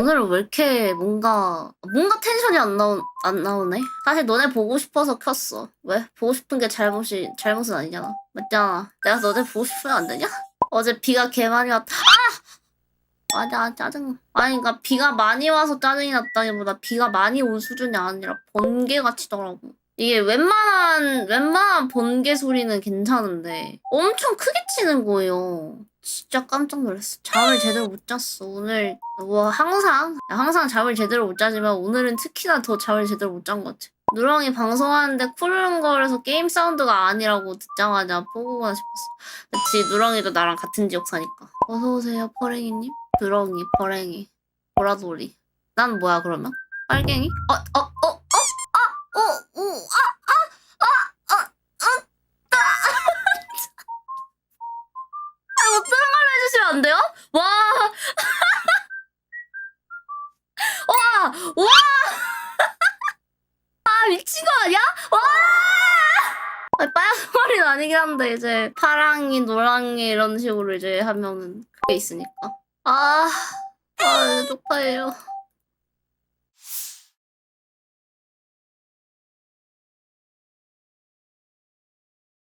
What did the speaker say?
오늘은 왜 이렇게 뭔가 뭔가 텐션이 안 나오 안 나오네. 사실 너네 보고 싶어서 켰어. 왜? 보고 싶은 게 잘못이 잘못은 아니잖아. 맞잖아. 내가 너네 보고 싶으면 안 되냐? 어제 비가 개 많이 왔다. 아! 맞아 짜증. 아니 그러니까 비가 많이 와서 짜증이 났다기보다 비가 많이 온 수준이 아니라 번개가 치더라고. 이게 웬만한 웬만한 번개 소리는 괜찮은데 엄청 크게 치는 거예요. 진짜 깜짝 놀랐어. 잠을 제대로 못 잤어. 오늘 뭐 항상 항상 잠을 제대로 못 자지만 오늘은 특히나 더 잠을 제대로 못 잔 것 같아. 누렁이 방송하는데 쿠르릉거려서 게임 사운드가 아니라고 듣자마자 뽀고구나 싶었어. 그치 누렁이도 나랑 같은 지역 사니까. 어서 오세요 퍼랭이님. 누렁이 퍼랭이 보라돌이. 난 뭐야 그러면? 빨갱이? 어! 어! 안 돼요? 와! 와! 와! 아 미친 거 아니야? 와! 아니, 빨간 머리는 아니긴 한데 이제 파랑이, 노랑이 이런 식으로 이제 하면은 그게 있으니까. 아, 아 쪽파예요.